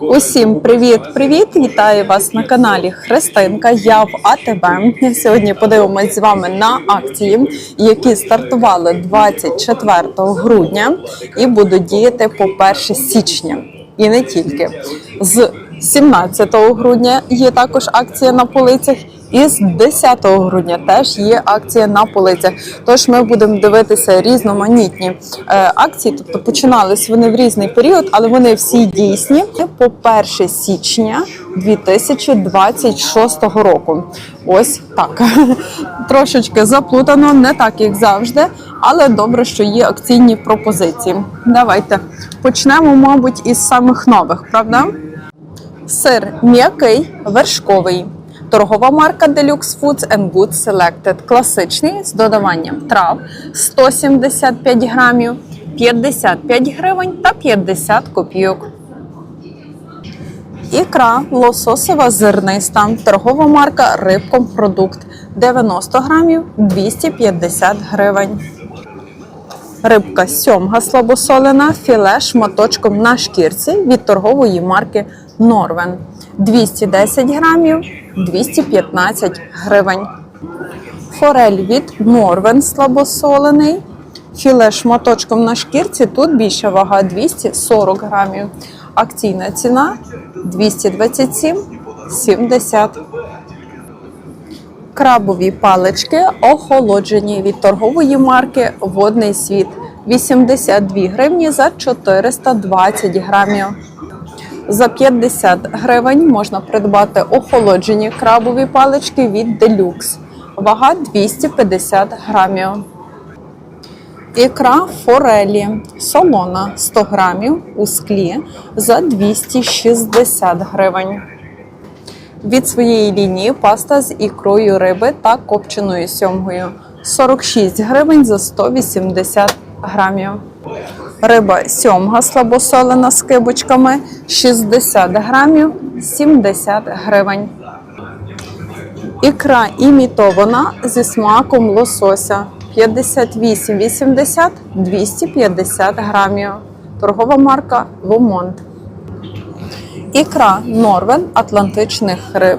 Усім привіт-привіт! Вітаю вас на каналі Христинка. Я в АТБ. Сьогодні подивимось з вами на акції, які стартували 24 грудня і будуть діяти по 1 січня. І не тільки з 17 грудня є також акція на полицях. І з 10 грудня теж є акція на полицях. Tож ми будемо дивитися різноманітні е, акції. Тобто починались вони в різний період, але вони всі дійсні по 1 січня 2026 року. Ось так. Трошечки заплутано, не так як завжди, але добре, що є акційні пропозиції. Давайте почнемо, мабуть, із самих нових, правда? Сир м'який, вершковий. Торгова марка Deluxe Foods and Goods Selected. Класичний з додаванням трав 175 грамів, 55 гривень та 50 копійок. Ікра лососева зерниста. Торгова марка Рибкомпродукт 90 грамів 250 гривень. Рибка сьомга слабосолена, філе шматочком на шкірці від торгової марки Норвен 210 грамів 215 гривень. Форель від Норвен слабосолений. Філе шматочком на шкірці. Тут більша вага 240 грамів. Акційна ціна 227,70. Крабові палички охолоджені від торгової марки Водний світ 82 гривні за 420 грамів. За 50 гривень можна придбати охолоджені крабові палички від Deluxe. Вага 250 грамів. Ікра форелі солона 100 грамів у склі за 260 гривень. Від своєї лінії паста з ікрою риби та копченою сьомгою 46 гривень за 180 грамів. Риба сьомга слабосолена з кибочками 60 грамів 70 гривень. Ікра імітована зі смаком лосося 58,80 250 грамів. Торгова марка Вомонт. Ікра Норвен Атлантичних риб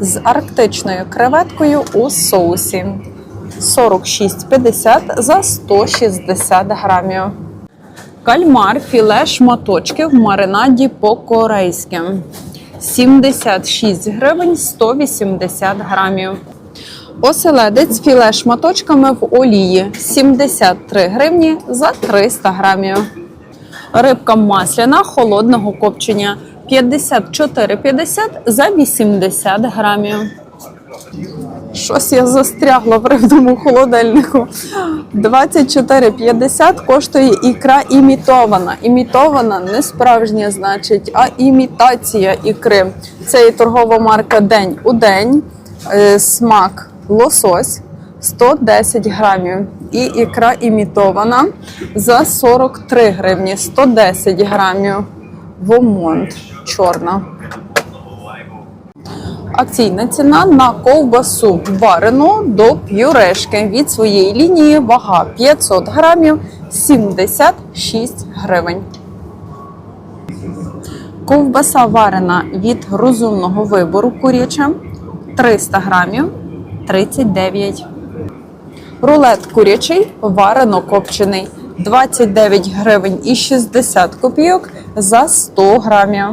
з арктичною креветкою у соусі 46,50 за 160 грамів. Кальмар філе шматочки в маринаді по-корейськи 76 гривень 180 грамів. Оселедець філе шматочками в олії 73 гривні за 300 грамів. Рибка масляна холодного копчення 54,50 за 80 грамів. Щось я застрягла в рибному холодильнику. 24,50 коштує ікра імітована. Імітована не справжня, значить, а імітація ікри. Це і торгова марка День у день. Е, Смак лосось 110 грамів. І ікра імітована за 43 гривні, 110 грамів. Вомонт чорна. Акційна ціна на ковбасу варену до пюрешки від своєї лінії вага 500 грамів 76 гривень. Ковбаса варена від розумного вибору куряча 300 грамів 39. Рулет курячий варено копчений 29 гривень і 60 копійок за 100 грамів.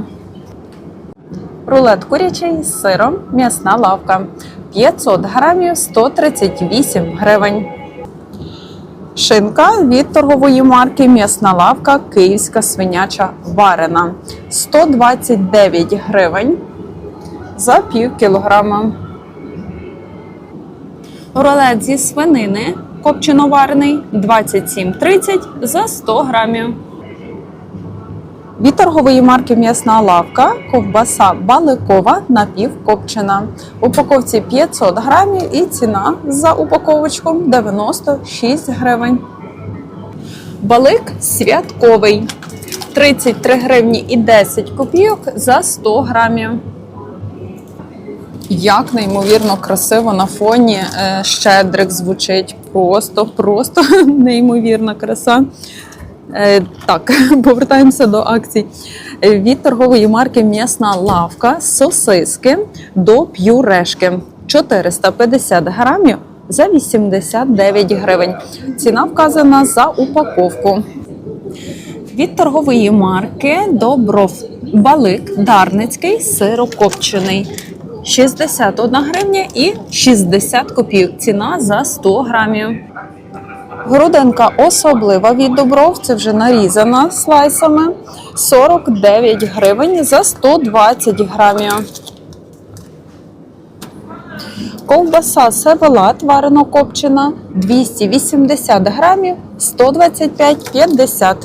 Рулет курячий з сиром, м'ясна лавка 500 грамів 138 гривень. Шинка від торгової марки М'ясна лавка Київська свиняча варена 129 гривень за пів кілограма. Рулет зі свинини копченоварений 27,30 за 100 грамів. Від торгової марки М'ясна лавка ковбаса баликова напівкопчена. В упаковці 500 грамів і ціна за упаковочку 96 гривень. Балик святковий 33 гривні і 10 копійок за 100 грамів. Як неймовірно красиво на фоні е, щедрик звучить. Просто, просто неймовірна краса. Е, так, повертаємося до акцій. Е, Від торгової марки М'ясна лавка сосиски до п'юрешки 450 грамів за 89 гривень. Ціна вказана за упаковку. Від торгової марки Добров Балик Дарницький сирокопчений. 61 гривня і 60 копійок. Ціна за 100 грамів. Грудинка особлива від Добров, це вже нарізана слайсами. 49 гривень за 120 грамів. Ковбаса севелат варено копчена 280 грамів 125,50.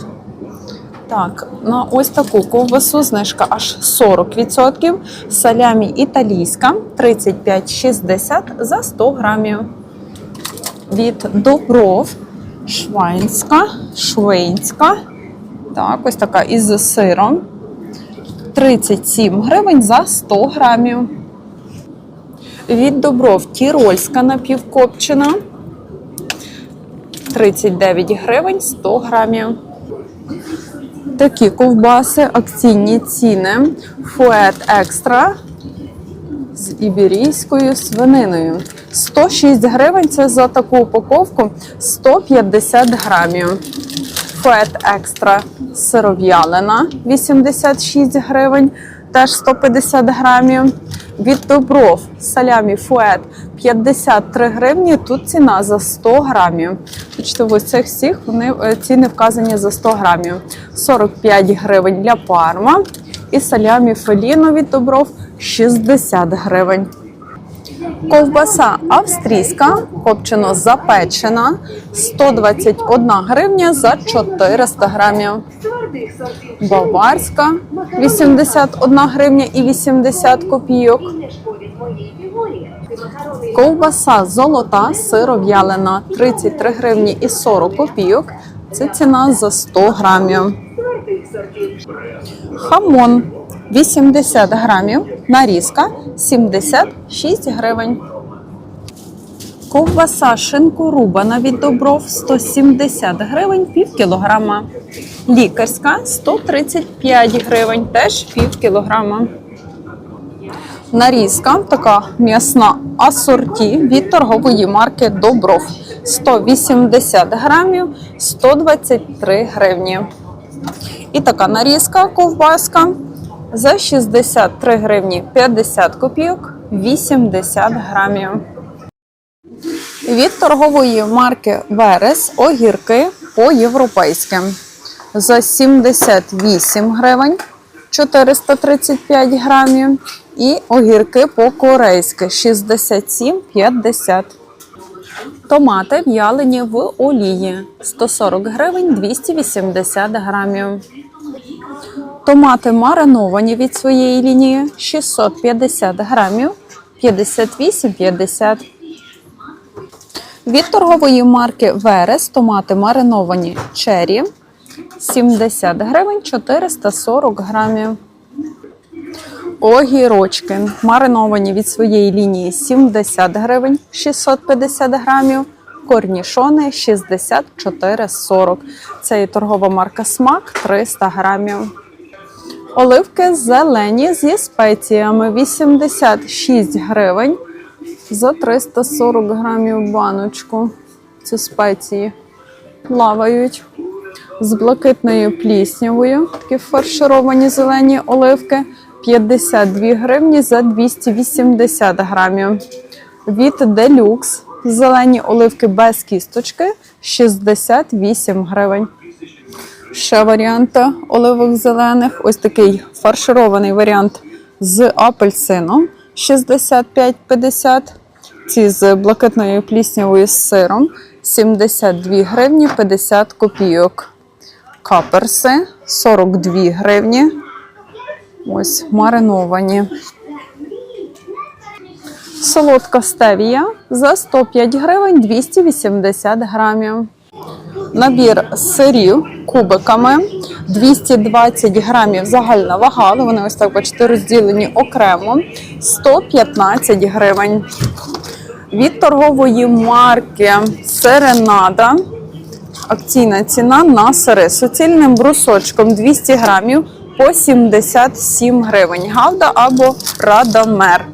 Так, на ось таку ковбасу знижка аж 40%. Салямі італійська 35,60 за 100 грамів. Від Добров Швайнська, Швейнська. Так, ось така із сиром. 37 гривень за 100 грамів. Від Добров Тірольська напівкопчена. 39 гривень 100 грамів. Такі ковбаси, акційні ціни. Фует екстра з іберійською свининою. 106 гривень це за таку упаковку 150 грамів. Фует екстра сиров'ялина 86 гривень, теж 150 грамів. Від Добров салямі фует 53 гривні. Тут ціна за 100 грамів. Бачите, в цих всіх вони е, ціни вказані за 100 грамів. 45 гривень для парма. І салямі феліно Добров 60 гривень. Ковбаса австрійська, копчено запечена, 121 гривня за 400 грамів. Баварська 81 гривня і 80 копійок. Ковбаса золота сиров'ялина 33 гривні і 40 копійок. Це ціна за 100 грамів. Хамон 80 грамів, нарізка 76 гривень. Ковбаса шинкорубана від Добров 170 гривень пів кілограма. Лікарська 135 гривень, теж пів кілограма. Нарізка така м'ясна асорті від торгової марки Добров 180 грамів 123 гривні. І така нарізка ковбаска за 63 гривні 50 копійок 80 грамів. Від торгової марки Верес огірки по-європейськи за 78 гривень 435 грамів. І огірки по-корейськи 67,50. Томати в'ялені в олії 140 гривень 280 грамів. Томати мариновані від своєї лінії 650 грамів 58,50. Від торгової марки Верес томати мариновані чері 70 гривень 440 грамів. Огірочки мариновані від своєї лінії 70 гривень 650 грамів. Корнішони 64,40. Це і торгова марка Смак 300 грамів. Оливки зелені зі спеціями 86 гривень за 340 грамів баночку. Це спеції плавають з блакитною пліснявою. Такі фаршировані зелені оливки 52 гривні за 280 грамів. Від Deluxe зелені оливки без кісточки 68 гривень. Ще варіанти оливок зелених. Ось такий фарширований варіант з апельсином 65,50. Ці з блакитною пліснявою сиром 72 гривні 50 копійок. Каперси 42 гривні. Ось мариновані. Солодка стевія за 105 гривень 280 грамів. Набір сирів кубиками 220 грамів загальна вага, але вони ось так, бачите, розділені окремо 115 гривень. Від торгової марки Серенада Акційна ціна на сири суцільним брусочком 200 грамів по 77 гривень. Гавда або радамер.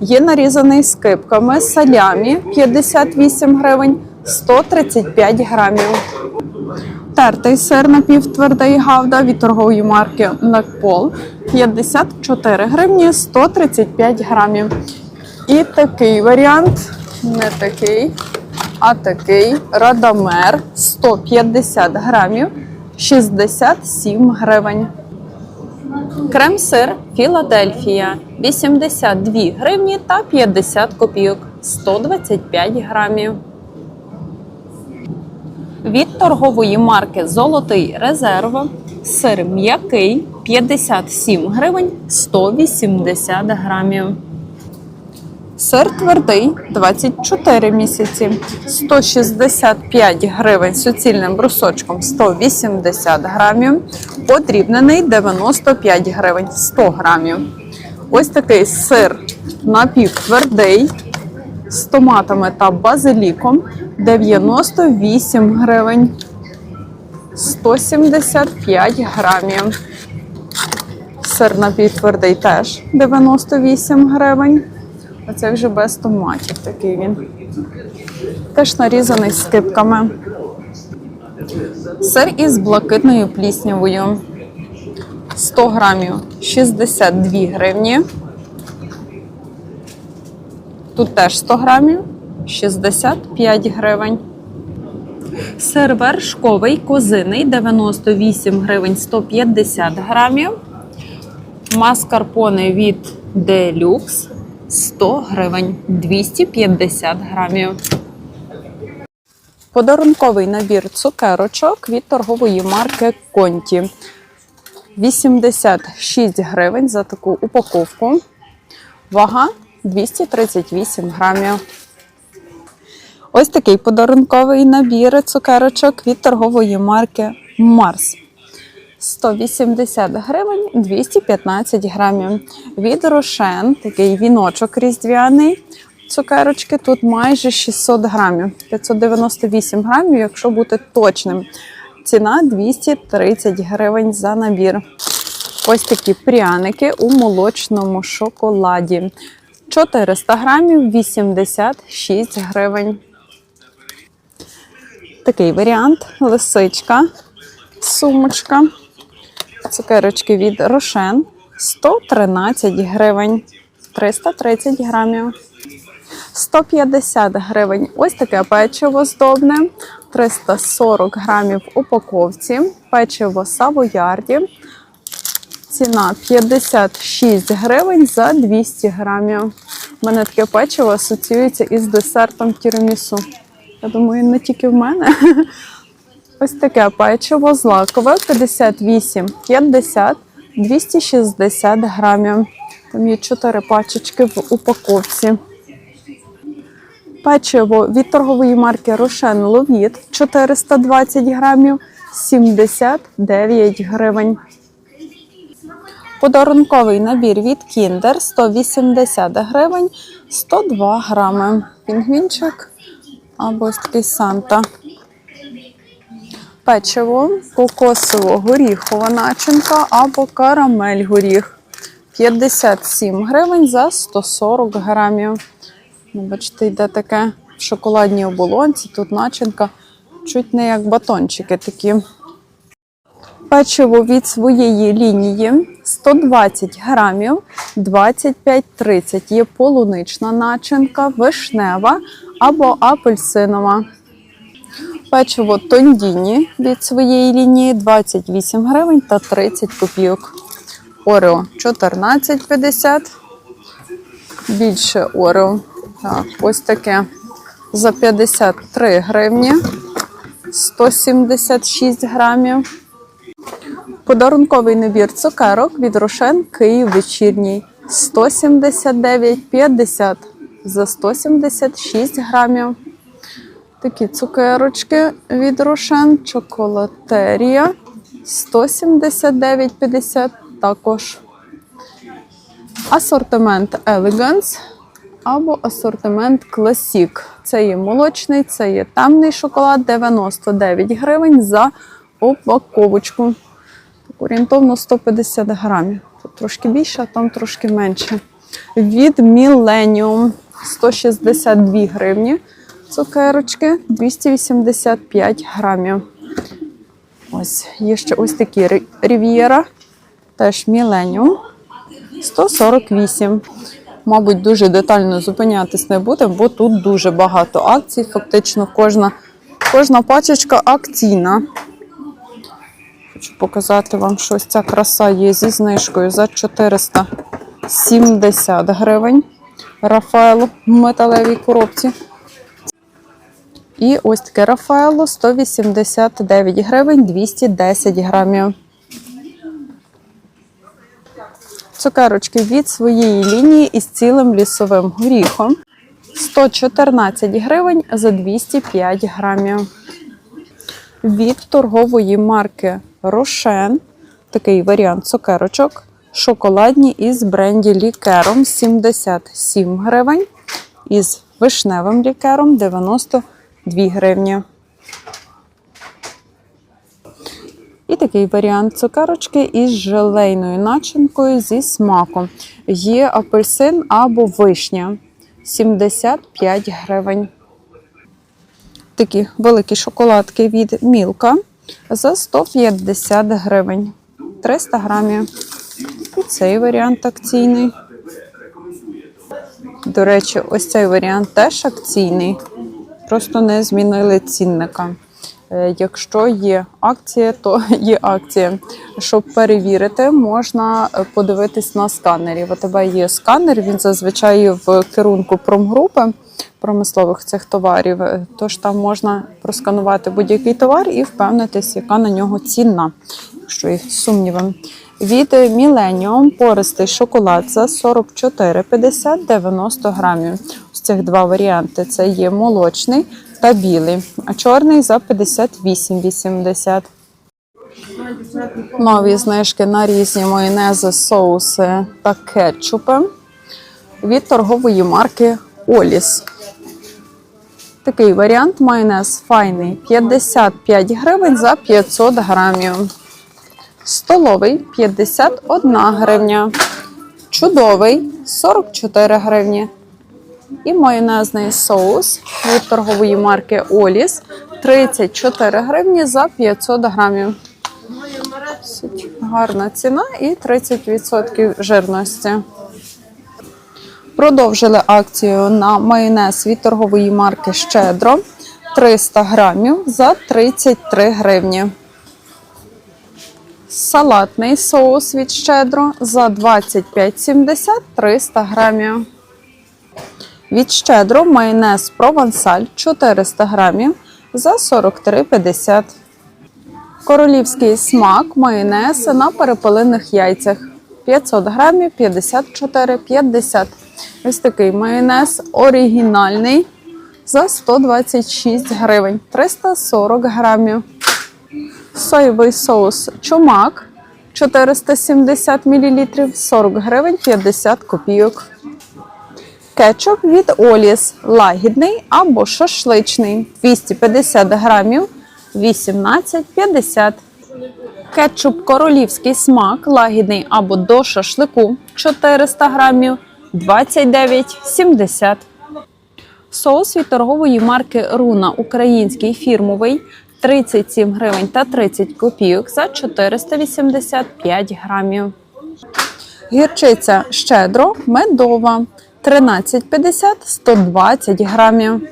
Є нарізаний з кипками салямі 58 гривень 135 грамів. Тертий сир напівтвердий гавда від торгової марки Blackpol 54 гривні 135 грамів. І такий варіант, не такий, а такий Радамер 150 грамів 67 гривень. Крем-сир Філадельфія 82 гривні та 50 копійок 125 грамів. Від торгової марки Золотий резерв сир м'який 57 гривень 180 грамів. Сир твердий 24 місяці 165 гривень суцільним брусочком 180 грамів. Подрібнений 95 гривень 100 грамів. Ось такий сир напівтвердий з томатами та базиліком 98 гривень 175 грамів. Сир напівтвердий теж 98 гривень. Оце вже без томатів такий він. Теж нарізаний з кипками. Сир із блакитною пліснявою. 100 грамів 62 гривні. Тут теж 100 грамів 65 гривень. Сир вершковий козиний 98 гривень 150 грамів. Маскарпоне від Deluxe 100 гривень 250 грамів. Подарунковий набір цукерочок від торгової марки Конті. 86 гривень за таку упаковку. Вага 238 грамів. Ось такий подарунковий набір цукерочок від торгової марки Марс. 180 гривень 215 грамів. Від Рошен такий віночок різдвяний. Цукерочки тут майже 600 грамів. 598 грамів, якщо бути точним. Ціна 230 гривень за набір. Ось такі пряники у молочному шоколаді. 400 грамів 86 гривень. Такий варіант лисичка, сумочка. Цукерочки від Рошен 113 гривень, 330 грамів. 150 гривень. Ось таке печиво здобне, 340 грамів в упаковці. Печиво Савоярді. Ціна 56 гривень за 200 грамів. У мене таке печиво асоціюється із десертом тірамісу. Я думаю, не тільки в мене. Ось таке печиво злакове 58, 50, 260 грамів. Там є 4 пачечки в упаковці. Печиво від торгової марки Рошен Ловіт 420 грамів 79 гривень. Подарунковий набір від Kinder 180 гривень 102 грами. Пінгвінчик або ось такий Санта. Печиво кокосово-горіхова начинка або карамель-горіх. 57 гривень за 140 грамів. Ну, бачите, йде таке в шоколадній оболонці. Тут начинка чуть не як батончики такі. Печиво від своєї лінії 120 грамів 25-30. Є полунична начинка, вишнева або апельсинова. Печиво Тондіні від своєї лінії 28 гривень та 30 копійок. Орео 14,50. Більше Орео. Так, ось таке за 53 гривні. 176 грамів. Подарунковий набір цукерок від Рошен Київ вечірній 179,50 за 176 грамів. Такі цукерочки від Рошен, чоколатерія 179,50 також. Асортимент Elegance або асортимент Класік. Це є молочний, це є темний шоколад 99 гривень за упаковочку. Так, орієнтовно 150 грамів. Тут трошки більше, а там трошки менше. Від Millennium 162 гривні. Цукерочки 285 грамів. Ось є ще ось такі Рів'єра, теж Millennium 148. Мабуть, дуже детально зупинятись не будемо, бо тут дуже багато акцій. Фактично кожна, кожна пачечка акційна. Хочу показати вам, що ось ця краса є зі знижкою за 470 гривень. Рафаело в металевій коробці. І ось таке Рафаело 189 гривень 210 грамів. Цукерочки від своєї лінії із цілим лісовим горіхом. 114 гривень за 205 грамів. Від торгової марки Рошен такий варіант цукерочок. Шоколадні із бренді лікером 77 гривень. Із вишневим лікером 92 гривні. І такий варіант цукерочки із желейною начинкою зі смаком. Є апельсин або вишня 75 гривень. Такі великі шоколадки від Мілка за 150 гривень. 300 грамів. І цей варіант акційний. До речі, ось цей варіант теж акційний. Просто не змінили цінника. Е, Якщо є акція, то є акція. Щоб перевірити, можна е, подивитись на сканері. В тебе є сканер, він зазвичай в керунку промгрупи промислових цих товарів. Е, Тож там можна просканувати будь-який товар і впевнитись, яка на нього ціна, якщо є сумніви. Від Millennium пористий шоколад за 44,50 90 грамів. Ось цих два варіанти: це є молочний та білий, а чорний за 58,80. Нові знижки на різні майонези, соуси та кетчупи від торгової марки Оліс. Такий варіант майонез файний 55 гривень за 500 грамів. Столовий 51 гривня. Чудовий 44 гривні. І майонезний соус від торгової марки Оліс 34 гривні за 500 грамів. Гарна ціна і 30% жирності. Продовжили акцію на майонез від торгової марки Щедро 300 грамів за 33 гривні. Салатний соус від Щедро за 25,70 300 грамів. Від Щедро майонез Провансаль 400 грамів за 43,50. Королівський смак майонез на перепелиних яйцях 500 грамів 54,50. Ось такий майонез оригінальний за 126 гривень 340 грамів. Соєвий соус чумак 470 мл 40 гривень 50 копійок. Кетчуп від Оліс лагідний або шашличний 250 грамів 18,50. Кетчуп королівський смак лагідний або до шашлику 400 грамів 29,70. Соус від торгової марки Руна український фірмовий 37 гривень та 30 копійок за 485 грамів. Гірчиця щедро медова 13,50 120 грамів.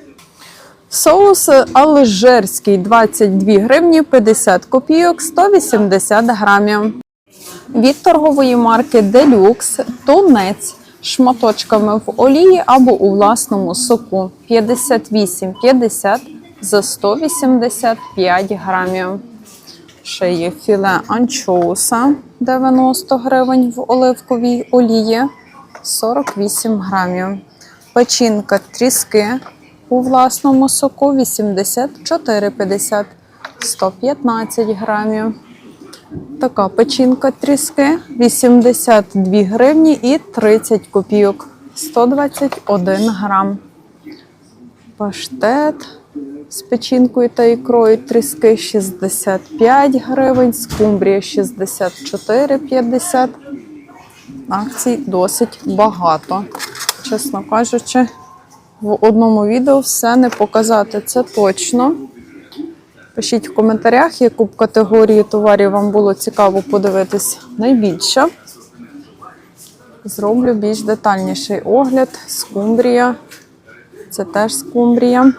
Соус алжирський 22 гривні 50 копійок 180 грамів. Від торгової марки Deluxe тунець шматочками в олії або у власному соку 58,50 за 185 грамів. Ще є філе анчоуса 90 гривень в оливковій олії 48 грамів. Печінка тріски у власному соку 84,50 115 грамів. Така печінка тріски 82 гривні і 30 копійок. 121 грам. Паштет з печінкою та ікрою тріски 65 гривень, скумбрія 64,50. Акцій досить багато. Чесно кажучи, в одному відео все не показати. Це точно. Пишіть в коментарях, яку б категорію товарів вам було цікаво подивитись найбільше. Зроблю більш детальніший огляд. Скумбрія. Це теж скумбрія.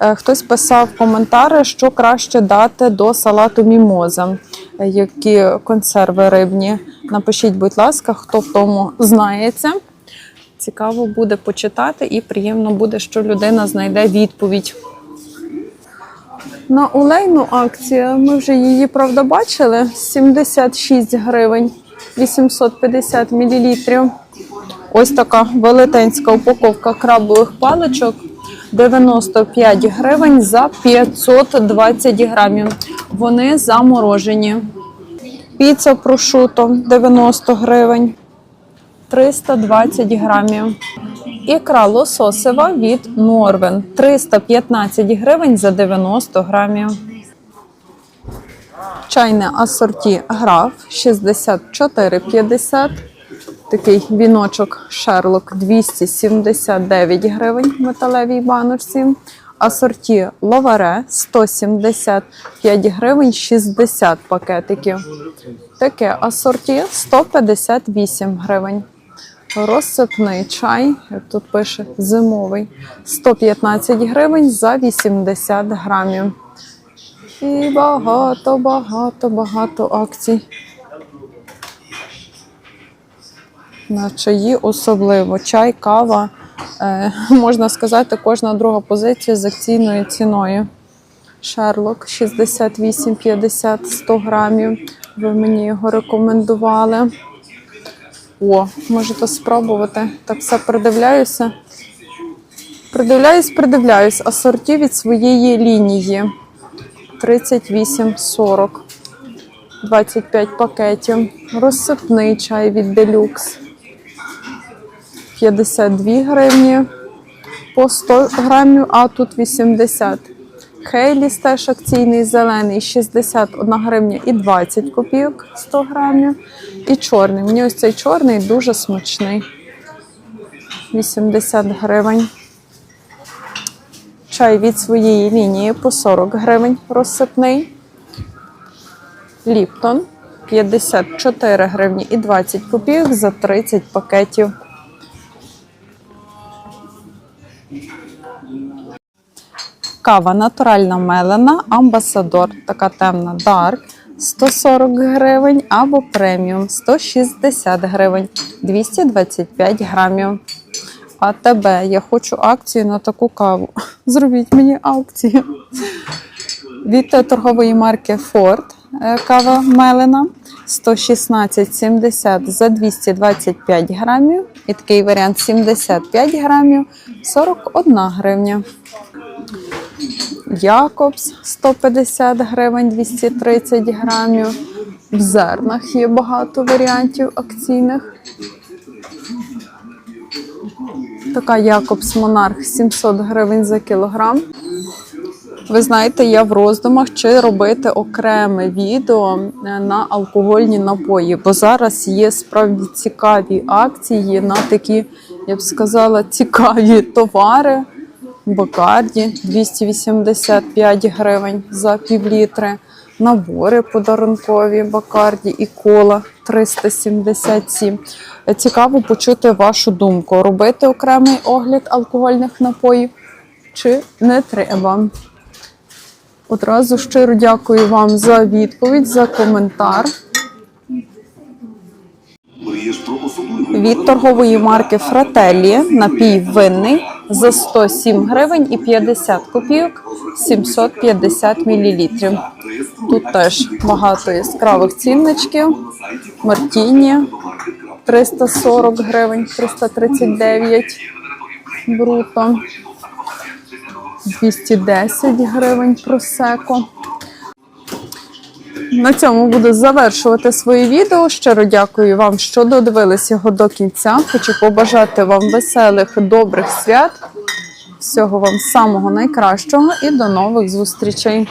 Е, Хтось писав коментари, що краще дати до салату мімоза, які консерви рибні. Напишіть, будь ласка, хто в тому знається. Цікаво буде почитати і приємно буде, що людина знайде відповідь. На олейну акцію ми вже її, правда, бачили. 76 гривень, 850 мл. Ось така велетенська упаковка крабових паличок. 95 гривень за 520 грамів. Вони заморожені. Піца прошуто 90 гривень, 320 грамів. Ікра лососева від Норвен 315 гривень за 90 грамів. Чайне асорті граф 64,50. Такий віночок Шерлок 279 гривень в металевій баночці. Асорті ловаре 175 гривень 60 пакетиків. Таке асорті 158 гривень. Розсипний чай, як тут пише зимовий, 115 гривень за 80 грамів. І багато, багато, багато акцій. На чаї особливо. Чай, кава. Е, можна сказати, кожна друга позиція з акційною ціною. Шерлок 68,50 100 грамів. Ви мені його рекомендували. О, можете спробувати. Так все придивляюся. Придивляюсь, придивляюсь. Асорті від своєї лінії. 38,40. 25 пакетів. Розсипний чай від Делюкс. 52 гривні по 100 грамів, а тут 80. Хейліс теж акційний зелений 61 гривня і 20 копійок 100 грамів. І чорний. Мені ось цей чорний дуже смачний. 80 гривень. Чай від своєї лінії по 40 гривень розсипний. Ліптон 54 гривні і 20 копійок за 30 пакетів. Кава натуральна мелена, амбасадор, така темна дарк 140 гривень або преміум 160 гривень 225 грамів. А тебе я хочу акцію на таку каву. Зробіть мені акцію. Від торгової марки Ford е, кава мелена 116,70 за 225 грамів. І такий варіант 75 грамів 41 гривня. Якобс 150 гривень 230 грамів. В зернах є багато варіантів акційних. Така Якобс Монарх 700 гривень за кілограм. Ви знаєте, я в роздумах чи робити окреме відео е, на алкогольні напої, бо зараз є справді цікаві акції на такі, я б сказала, цікаві товари. Бакарді 285 гривень за півлітри. Набори подарункові Бакарді і кола 377. Е, Цікаво почути вашу думку. Робити окремий огляд алкогольних напоїв чи не треба? Одразу щиро дякую вам за відповідь, за коментар. Від торгової марки Фрателі напій винний за 107 гривень і 50 копійок 750 мл. Тут теж багато яскравих цінничків. Мартіні 340 гривень, 339 бруто. 210 гривень просеко. На цьому буду завершувати своє відео. Щиро дякую вам, що додивились його до кінця. Хочу побажати вам веселих, добрих свят. Всього вам самого найкращого і до нових зустрічей.